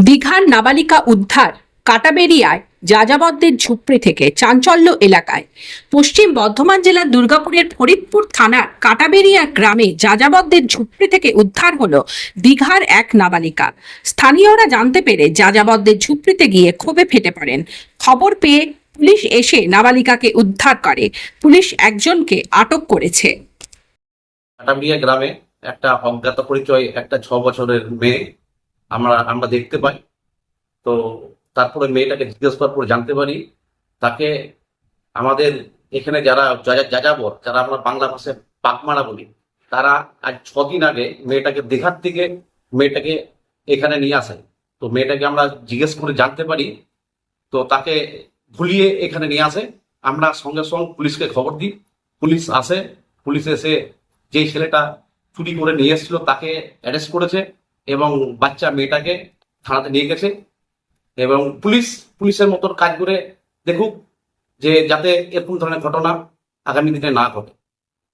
দীঘার নাবালিকা উদ্ধার কাটাবেরিয়ায় যাযাবরদের ঝুপড়ি থেকে চাঞ্চল্য এলাকায়। পশ্চিম বর্ধমান জেলার দুর্গাপুরের ফরিদপুর থানার কাটাবেরিয়া গ্রামে যাযাবরদের ঝুপড়ি থেকে উদ্ধার হলো দীঘার এক নাবালিকা। স্থানীয়রা জানতে পেরে যাযাবরদের ঝুপড়িতে গিয়ে ক্ষোভে ফেটে পড়েন। খবর পেয়ে পুলিশ এসে নাবালিকাকে উদ্ধার করে। পুলিশ একজনকে আটক করেছে। কাটামিয়া গ্রামে একটা অজ্ঞাত পরিচয়, একটা ছ বছরের মেয়ে আমরা আমরা দেখতে পাই। তো তারপরে মেয়েটাকে জিজ্ঞেস করার পরে জানতে পারি, তাকে আমাদের এখানে যারা যা- যাযাবর, যারা আমরা বাংলা ভাষায় পাকমারা বলি, তারা আজ ছদিন আগে মেয়েটাকে দেখার থেকে মেয়েটাকে এখানে নিয়ে আসে। তো মেয়েটাকে আমরা জিজ্ঞেস করে জানতে পারি, তো তাকে ভুলিয়ে এখানে নিয়ে আসে। আমরা সঙ্গে সঙ্গে পুলিশকে খবর দিই। পুলিশ আসে, পুলিশ এসে যে ছেলেটা চুরি করে নিয়ে এসেছিল তাকে অ্যারেস্ট করেছে। এবং বাচ্চা মেয়েটাকে থানাতে নিয়ে গেছে এবং পুলিশ, পুলিশের মতন কাজ করে দেখুক যে যাতে এরকম ধরনের ঘটনা আগামী দিনে না ঘটে।